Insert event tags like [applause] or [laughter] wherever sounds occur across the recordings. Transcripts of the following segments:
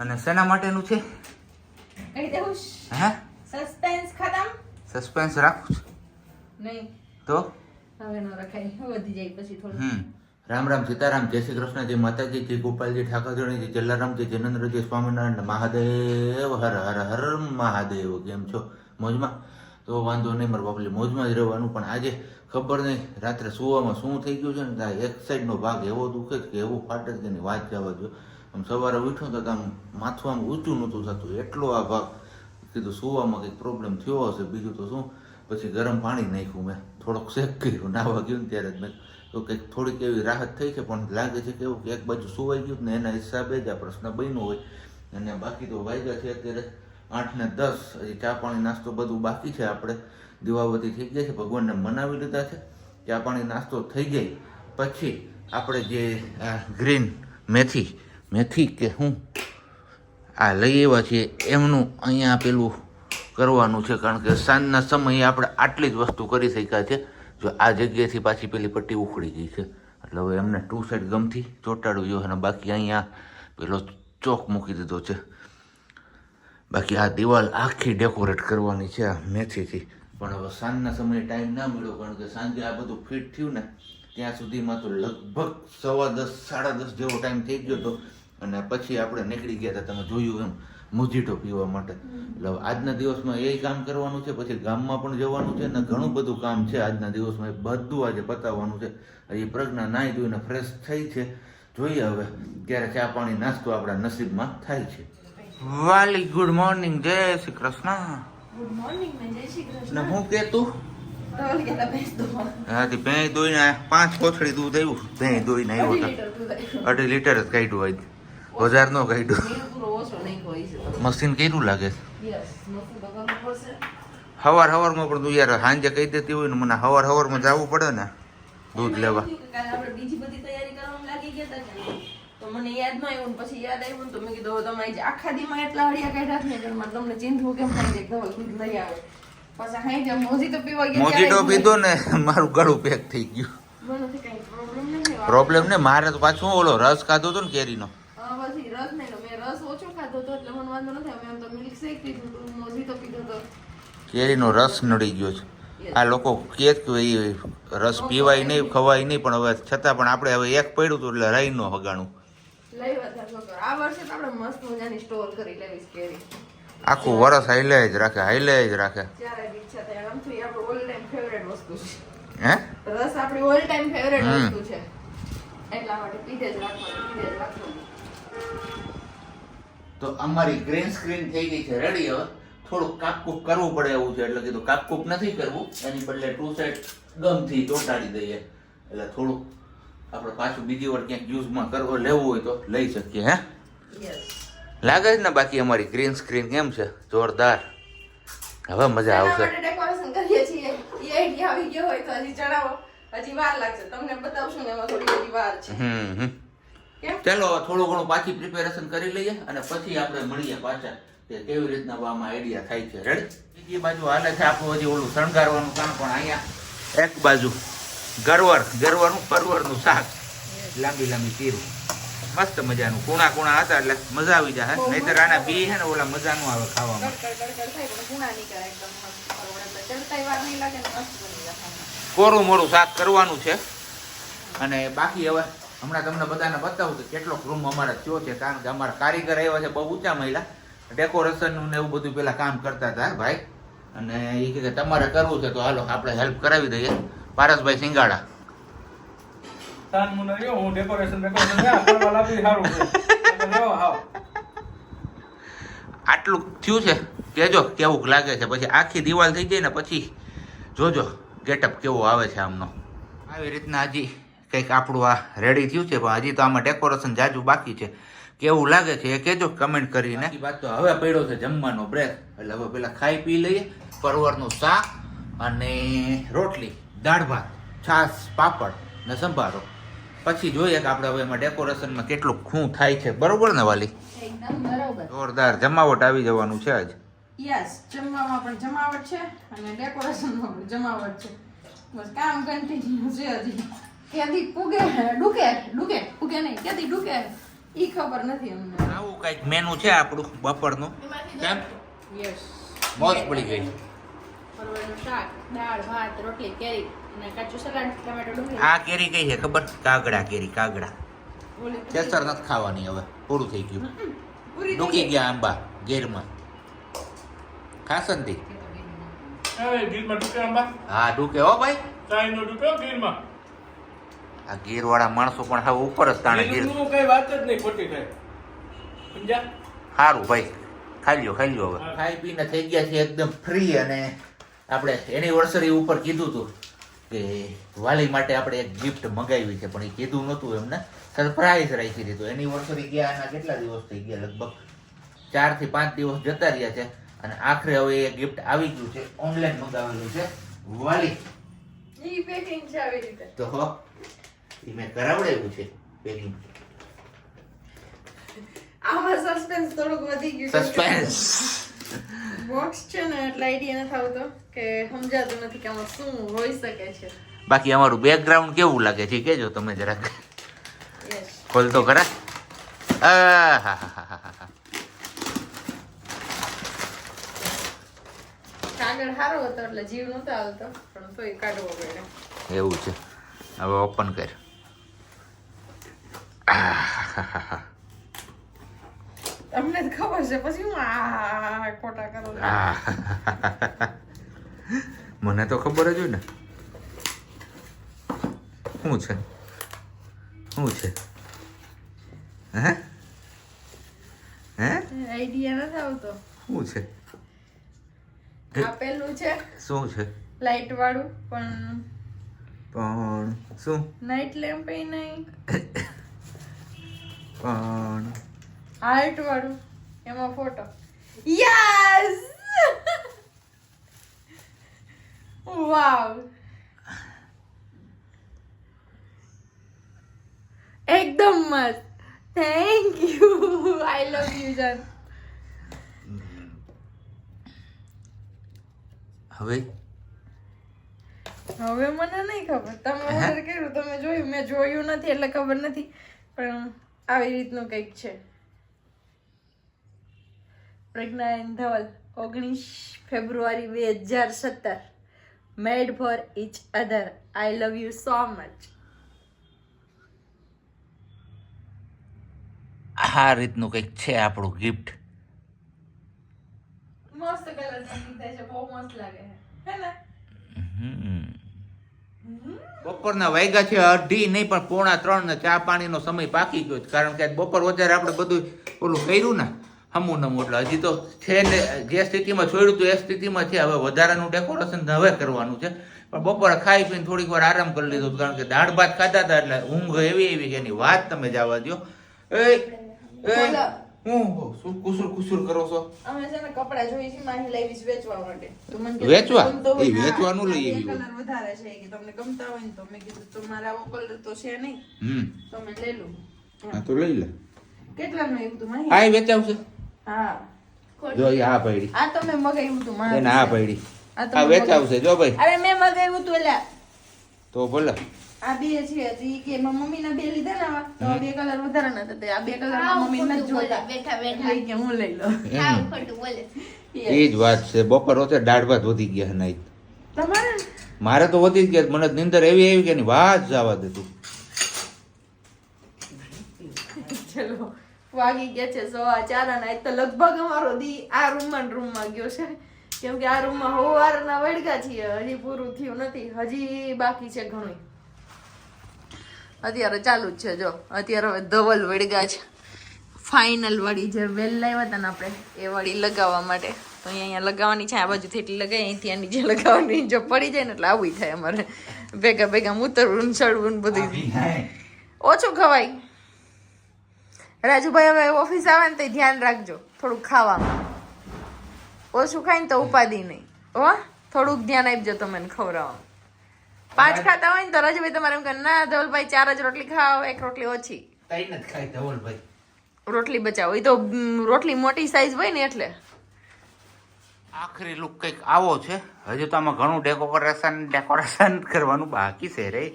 અને શેના માટેનું છે? કહી દઉં હે? સસ્પેન્સ ખતમ? સસ્પેન્સ રાખું છું. નહીં. તો? હવે ન રખાય. વધી જાય પછી થોડું. હમ. રામ રામ સીતારામ જય શ્રી કૃષ્ણ જય માતાજી જય ગોપાલજી ઠાકોરજી જય જલારામ જય જનંદ્રજી સ્વામિનારાયણ મહાદેવ હર હર હર મહાદેવ. કેમ છો? મોજમાં? તો વાંધો નહીં મારા બાપલી મોજમાં જ રહેવાનું. પણ આજે ખબર નહીં રાત્રે સુવામાં શું થઈ ગયું છે ને? આ એક સાઈડનો ભાગ એવો દુખે છે કે એવું ફાટે જ કે એની વાત જવા જો આમ સવારે ઉઠ્યો તો આમ માથું આમ ઊંચું નહોતું થતું. એટલો આ ભાગ કીધું, સુવામાં કંઈક પ્રોબ્લેમ થયો હશે. બીજું તો શું? પછી ગરમ પાણી નાખ્યું મેં. થોડોક શેક કર્યું, નાવા ગયું ને ત્યારે જ મેં તો કંઈક થોડીક એવી રાહત થઈ છે, પણ લાગે છે કે એવું કે એક બાજુ સુવાઈ ગયું ને એના હિસાબે જ આ પ્રશ્ન બન્યો હોય. અને બાકી તો વાગ્યા છે અત્યારે આઠ ને દસ. હજી ચા પાણી નાસ્તો બધું બાકી છે. આપણે દીવાવતી થઈ ગયા છે. ભગવાનને મનાવી લીધા છે. ચા પાણી નાસ્તો થઈ જાય પછી આપણે જે ગ્રીન મેથી મેથી કે હું આ લઈ આવ્યા છીએ, એમનું અહીંયા પેલું કરવાનું છે, કારણ કે સાંજના સમયે આપણે આટલી જ વસ્તુ કરી શક્યા છે, જો આ જગ્યાએથી પાછી પેલી પટ્ટી ઉખડી ગઈ છે. એટલે હવે એમને ટુ સાઈડ ગમથી ચોંટાડવું જોઈએ અને બાકી અહીંયા પેલો ચોક મૂકી દીધો છે. બાકી આ દિવાલ આખી ડેકોરેટ કરવાની છે આ મેથીથી. પણ હવે સાંજના સમયે ટાઈમ ના મળ્યો, કારણ કે સાંજે આ બધું ફિટ થયું ને, ત્યાં સુધીમાં તો લગભગ સવા દસ, સાડા દસ જેવો ટાઈમ થઈ ગયો હતો. અને પછી આપણે નીકળી ગયા હતા તમે જોયું એમ મુજીટો પીવા માટે. એટલે આજના દિવસમાં એ કામ કરવાનું છે પછી ગામમાં પણ જવાનું છે અને ઘણું બધું કામ છે આજના દિવસમાં. એ બધું આજે પતાવવાનું છે. એ પ્રજ્ઞા નાહી ધોઈને ફ્રેશ થઈ છે. જોઈએ હવે ક્યારે ચા પાણી નાસ્તો આપણા નસીબમાં થાય છે. વાલી ગુડ મોર્નિંગ જય શ્રી કૃષ્ણ. ગુડ મોર્નિંગ ને જય શ્રી કૃષ્ણ. ને હું કે તું? હાથી ભેં દોઈને પાંચ કોથળી દૂધ આવ્યું ભેં દોઈને આવ્યો અઢી હતા લીટર આવ્યું. અઢી લીટર જ કાઢ્યું આજ હજાર નો કાઢ્યું મશીન કર્યું લાગે? હવાર હવારમાં પણ તું યાર સાંજે કહી દેતી હોય ને મને હવાર હવારમાં જવું પડે ને દૂધ લેવા. બીજી બધી તૈયારી કરવામાં લાગી ગયા હતા તો મને યાદ ન આવ્યું ને પછી યાદ આવ્યું તો મેં કીધું તમે આખા દીમાં એટલા હળિયા કાઢ્યા છે ને કે મારે તમને ચીંધવું કેમ થાય દૂધ લઈ આવે. પાછા હાઈ જા તો પીવા ગયા મોજીટો પીધો ને મારું ગળું પેક થઈ ગયું. પ્રોબ્લેમ ને મારે તો પાછું ઓલો રસ ખાધો હતો ને કેરીનો હા, પછી રસ નહીં લો. મેં રસ ઓછો ખાધો હતો એટલે મને વાંધો નથી આવ્યો. એમ તો milk shake પીધું હતું, મોજી તો પીધો હતો. કેરીનો રસ નડી ગયો છે આ લોકો કહે કે એ રસ પીવાય નહીં ખવાય નહીં પણ હવે છતાં પણ આપણે હવે એક પડ્યું હતું એટલે રહી ન હગાણું. આખું વરસ હાઈલે જ રાખે હાઈલે જ રાખે. હે રસ આપણી all time favorite વસ્તુ છે. એટલા માટે પીધે જ રાખવાનું, પીધે જ રાખવાનું. તો અમારી ગ્રીન સ્ક્રીન થઈ ગઈ છે રેડી હવે થોડુંક કાપકૂપ કરવું પડે એવું છે. એટલે કીધું કાપકૂપ નથી કરવું. એની બદલે ટુ સેટ ગમથી ચોંટાડી દઈએ. એટલે થોડુંક આપણે પાછું બીજી વાર ક્યાંક યુઝમાં કરવો લેવું હોય તો લઈ શકીએ હે? લાગે છે ને બાકી અમારી ગ્રીન સ્ક્રીન કેમ છે? જોરદાર. હવે મજા આવશે. માટે કરીએ છીએ. એ idea આવી ગયો હોય તો હજી જણાવો. હજી વાર લાગશે. તમને બતાવશું ને એમાં થોડી બધી વાર છે. હમ હમ. ચાલો થોડું ઘણું પાછી પ્રિપેરેશન કરી લઈએ અને પછી આપણે મળીએ પાછા. કે કેવી રીતના આમાં આઈડિયા થાય છે? રેડ બીજી બાજુ હાલે છે આપણું હજી ઓલું શણગારવાનું કામ પણ અહીંયા એક બાજુ ગરવર ગરવરનું પરવરનું શાક. લાંબી લાંબી તીરું મસ્ત મજાનું. કુણા કુણા હતા એટલે મજા આવી જાય નહીતર આના બી છે ને ઓલા મજા નું આવે ખાવામાં. કોરું મોરું શાક કરવાનું છે. અને બાકી હવે હમણાં તમને બધાને બતાવું કે કેટલોક રૂમ અમારે થયો છે કારણ કે અમારા કારીગર આવ્યા છે બહુ ઊંચા મહિલા ડેકોરેશન ને એવું બધું પેલા કામ કરતા હતા ભાઈ. અને એ કે તમારે કરવું છે તો હાલો આપણે હેલ્પ કરાવી દઈએ. પારસભાઈ સિંગાડા આટલું થયું છે? કેજો કેવું લાગે છે. પછી આખી દિવાલ થઈ જાય ને પછી જોજો ગેટઅપ કેવો આવે છે આમનો. આવી રીતના હજી કંઈક આપણું આ રેડી થયું છે પણ હજી તો આમાં ડેકોરેશન જાજુ બાકી છે. કેવું લાગે છે એ કેજો કમેન્ટ કરીને. વાત તો હવે પડ્યો છે જમવાનો બ્રેક એટલે હવે પેલા ખાઈ પી લઈએ. પરવરનું શાક અને રોટલી દાળ ભાત છાશ પાપડ ને સંભારો. પછી જોઈએ કે આપણે હવે એમાં ડેકોરેશનમાં કેટલું ખૂં થાય છે. બરોબર ને વાલી? જોરદાર. જમાવટ આવી જવાનું છે આજ. યસ જમવામાં પણ જમાવટ છે અને ડેકોરેશનમાં પણ જમાવટ છે. બસ કામ કન્ટિન્યુ છે હજી. ક્યાંથી પૂગે? ડૂકે? ડૂકે? પૂગે નહીં. ક્યાંથી ડૂકે? ઈ ખબર નથી અમને. આવું કંઈક મેનુ છે આપણું બપોરનું? કેમ? યસ મોજ પડી ગઈ. પરવળનું શાક દાળ ભાત રોટલી કેરી અને કાચું સલાડ ટમેટો ડુંગળી. આ કેરી કઈ છે ખબર? કાગડા કેરી કાગડા. કેસર નથી ખાવાની હવે. પૂરું થઈ ગયું. ડૂકી ગયા આંબા ગેરમાં ખાસ ને આંબા? હા ડૂકે હો ભાઈ. ચાઈનો ડૂક્યો ગીરમાં આ ગીર વાળા માણસો પણ હવે ઉપર જ તાણે ગીર કઈ વાત જ નહીં ખોટી થાય. સમજ્યા? સારું ભાઈ ખાઈ લ્યો ખાઈ લ્યો હવે. ખાઈ પીને થઈ ગયા છે એકદમ ફ્રી અને આપણે એનિવર્સરી ઉપર કીધું હતું કે વાલી માટે આપણે એક ગિફ્ટ મંગાવી છે પણ એ કીધું નહોતું એમને. સરપ્રાઈઝ રાખી દીધું. એનિવર્સરી ગયા એના કેટલા દિવસ થઈ ગયા? લગભગ ચારથી પાંચ દિવસ જતા રહ્યા છે અને આખરે હવે એ ગિફ્ટ આવી ગયું છે ઓનલાઈન મંગાવેલું છે વાલી. ઈ પેકિંગ છે આવી રીતે. તો હો. એ મેં કરાવડાવ્યું છે પેલી. આમાં સસ્પેન્સ થોડુંક વધી ગયું સસ્પેન્સ બોક્સ છે ને એટલે આઈડિયા નથી આવતો કે સમજાતું નથી કે આમાં શું હોઈ શકે છે. બાકી અમારું બેકગ્રાઉન્ડ કેવું લાગે છે કેજો તમે જરાક. ખોલ તો ખરા. કાગળ સારો હતો એટલે જીવ નતો આવતો પણ તોય કાઢવો પડ્યો. એવું છે. હવે ઓપન કર. [laughs] તમને ખબર છે પછી હું આ ખોટા કરું. [laughs] મને તો ખબર જ હોય ને. શું છે? શું છે? હે? હે? આઈડિયા નથી આવતો. શું છે? આપેલું છે. શું છે? લાઈટ વાળું પણ પણ શું? નાઈટ લેમ્પ નહીં. [coughs] પણ હાર્ટ વાળું. એમાં ફોટો યસ વાવ એકદમ મસ્ત. Thank you I love you જન હવે? હવે મને નહીં ખબર. તમે ઓર્ડર કર્યું તમે જોયું. મેં જોયું નથી એટલે ખબર નથી. પણ આવી રીતનું કંઈક છે. પ્રજ્ઞાયન ધવલ ઓગણીસ ફેબ્રુઆરી બે હજાર સત્તર. Made for each other. I love you so much. આ રીતનું કંઈક છે આપણું ગિફ્ટ મસ્ત કલર છે બહુ મસ્ત લાગે છે. હે ને? બપોરના વાગ્યા છે, અઢી નહીં, પણ પોણા ત્રણ ને ચા પાણીનો સમય પાકી ગયો કારણ કે બપોર વધારે આપણે બધું ઓલું કર્યું ને હમું નમું એટલે હજી તો છે ને, જે સ્થિતિમાં છોડ્યું હતું એ સ્થિતિમાં છે. હવે વધારાનું ડેકોરેશન હવે કરવાનું છે. પણ બપોરે ખાઈ પીને થોડીક વાર આરામ કરી લીધો કારણ કે દાળ ભાત ખાધા હતા એટલે ઊંઘ એવી એવી કે એની વાત તમે જવા દો એ. હું? શું કુસુર કુસુર કરો છો? અમે છે ને કપડા જોઈ છે માહી લાવીશ વેચવા માટે. તો મને વેચવા? એ વેચવાનું લઈ આવી કલર વધારે છે કે તમને ગમતા હોય ને તો મેં કીધું તમારે આવો કલર તો છે નહીં. હમ. તો મેં લઈ લઉં. તો લઈ લે. કેટલાનું આવ્યું માહી આ વેચાવશે. હા. જો આ પડી. આ તો મેં મગાવ્યું હતું મારા એને આ પડી તો વેચાવશે. જો ભાઈ. અરે મેં મગાવ્યું તું એટલે તો ભલે. આ બે છે હજી કે મમ્મી ના બે લીધા ને તો આ બે કલર વધારે નતા તો આ બે કલર મમ્મી ના જોતા. બેઠા બેઠા. કે હું લઈ બોલે. એ જ વાત છે. બપોર હોતે દાળ ભાત વધી ગયા નહીં તમારે? મારે તો વધી જ ગયા મને નિંદર એવી આવી કે વાત જવા દે તું. ચલો વાગી ગયા છે સવા ચાર અને આજ તો લગભગ અમારો દી આ રૂમમાં ને રૂમમાં ગયો છે. કેમ કે આ રૂમમાં સવારના વળગા છીએ. હજી પૂરું થયું નથી. હજી બાકી છે ઘણું અત્યારે ચાલુ જ છે જો. અત્યારે હવે ધવલ વળગા છે. ફાઇનલ વળી જે વેલ લાવ્યા હતા ને આપણે એ વળી લગાવવા માટે. તો અહીંયા લગાવવાની છે આ બાજુ એટલી લગાવી અહીંથી આ નીચે લગાવવાની જો પડી જાય ને એટલે આવું થાય અમારે. ભેગા ભેગા ઉતરવું ને ચડવું ને બધું. ઓછું ખવાય. રાજુભાઈ હવે ઓફિસ આવે ને તો ધ્યાન રાખજો થોડુંક ખાવામાં. ઓછું ખાય ને તો ઉપાધિ નહીં. હો? થોડુંક ધ્યાન આપજો તમે ખવડાવવામાં. પાંચ ખાતા હોય ને તો રજભાઈ તમારે એમ કે ના ધવલભાઈ ચાર જ રોટલી ખાઓ એક રોટલી ઓછી. કઈ નથી ખાય ધવલભાઈ. રોટલી બચાવો. એ તો રોટલી મોટી સાઈઝ હોય ને એટલે. આખરી લુક કંઈક આવો છે. હજુ તો આમાં ઘણું ડેકોરેશન ડેકોરેશન કરવાનું બાકી છે રે.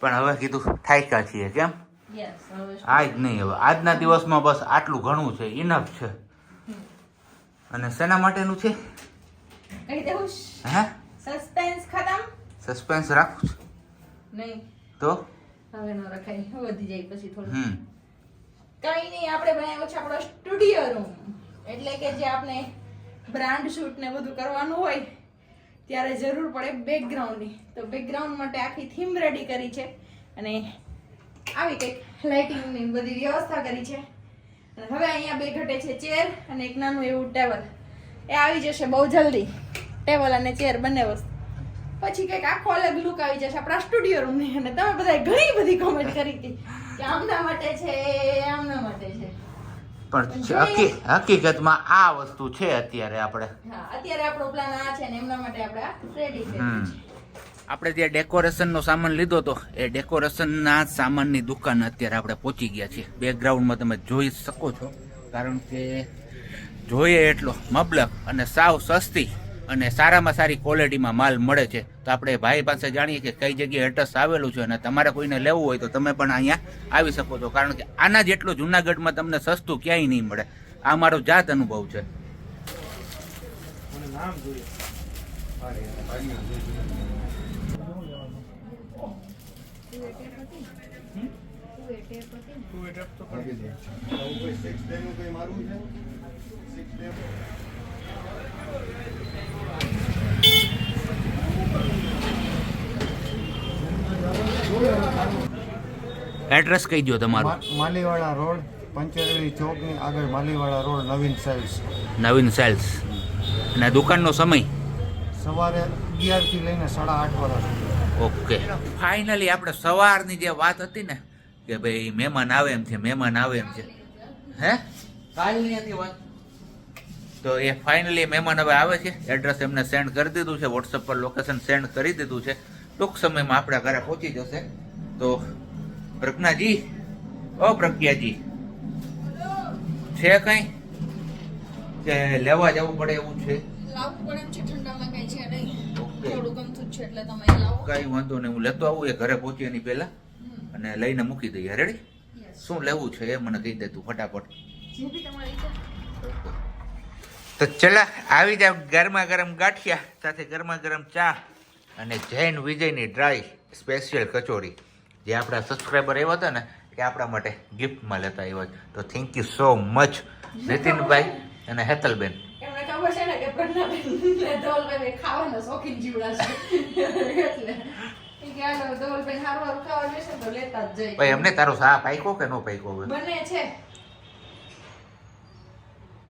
પણ હવે કીધું થાક્યા છીએ કેમ? આજ આ જ નહીં હવે આજના દિવસમાં બસ આટલું ઘણું છે ઇનફ છે. અને શેના માટેનું છે? કહી દેવું હે? સસ્પેન્સ ખતમ? સસ્પેન્સ રાખું છું. નહીં. તો? હવે ન રખાય. વધી જાય પછી થોડું. હમ. કઈ નહીં આપણે બનાવ્યો છે આપણો સ્ટુડિયો રૂમ. એટલે કે જે આપણે બ્રાન્ડ શૂટ ને બધું કરવાનું હોય ત્યારે જરૂર પડે બેકગ્રાઉન્ડની તો બેકગ્રાઉન્ડ માટે આખી થીમ રેડી કરી છે. અને આવી કંઈક લાઇટિંગની બધી વ્યવસ્થા કરી છે. અને હવે અહીંયા બે ઘટે છે ચેર અને એક નાનું એવું ટેબલ એ આવી જશે બહુ જલ્દી. ટેબલ અને ચેર બંને વસ્તુ. પછી કંઈક આખો અલગ લુક આવી જશે. આપણા સ્ટુડિયો રૂમની અને તમે બધા ઘણી બધી કોમેન્ટ કરી હતી. કે આમના માટે છે આમના માટે છે. પણ હકી હકીકતમાં આ વસ્તુ છે અત્યારે આપણે. હા અત્યારે આપણો પ્લાન આ છે ને એમના માટે આપણે રેડી છે. હમ. આપણે જે ડેકોરેશનનો સામાન લીધો હતો એ ડેકોરેશનના સામાનની દુકાન અત્યારે આપણે પહોંચી ગયા છીએ. બેકગ્રાઉન્ડમાં તમે જોઈ શકો છો. કારણ કે જોઈએ એટલો મબલક અને સાવ સસ્તી અને સારામાં સારી ક્વોલિટીમાં માલ મળે છે. તો આપણે ભાઈ પાસે જાણીએ કે કઈ જગ્યાએ એડ્રેસ આવેલું છે અને તમારે કોઈને લેવું હોય તો તમે પણ અહીંયા આવી શકો છો. કારણ કે આના જેટલું જુનાગઢમાં તમને સસ્તું ક્યાંય નહીં મળે. આ મારો જાત અનુભવ છે. મને નામ એડ્રેસ કહી દો તમારું. માલીવાળા રોડ પંચેરળી ચોકની આગળ માલીવાળા road Navin sales. Navin sales. અને દુકાનનો સમય? સવારે અગિયારથી લઈને સાડા આઠ વાગ્યા સુધી ઓકે. ફાઇનલી આપણે સવારની જે વાત હતી ને કે ભાઈ મહેમાન આવે એમ છે મહેમાન આવે એમ છે. હે? કાલની હતી વાત? તો એ ફાઇનલી મહેમાન હવે આવે છે. એડ્રેસ એમને સેન્ડ કરી દીધું છે. વોટ્સઅપ પર લોકેશન સેન્ડ કરી દીધું છે. ટૂંક સમયમાં આપણા ઘરે પહોંચી જશે. તો પ્રજ્ઞાજી ઓ પ્રજ્ઞાજી છે કઈ? કે લેવા જવું પડે એવું છે? લાવવું પડે એમ છે ઠંડામાં કઈ છે નહીં. ઓકે. થોડું ગમતું જ છે એટલે તમે લાવો. કઈ વાંધો નહીં હું લેતો આવું. એ ઘરે પહોંચી એની પહેલા. અને લઈને મૂકી દઈએ. રેડી શું લેવું છે એ મને કહી દે તું ફટાફટ. જે બી તમારી ઈચ્છા. તો ચલા આવી જાવ ગરમા ગરમ ગાંઠિયા સાથે ગરમા ગરમ ચા અને જૈન વિજયની ડ્રાય સ્પેશિયલ કચોરી. જે આપણા સબસ્ક્રાઈબર આવ્યા હતા ને એ આપણા માટે ગિફ્ટમાં લેતા આવ્યા છે. તો થેન્ક યુ સો મચ નીતિનભાઈ અને હેતલબેન. ભાઈ અમને તારો સાપ પાઈકો કે નો પાઈકો હવે? બને છે.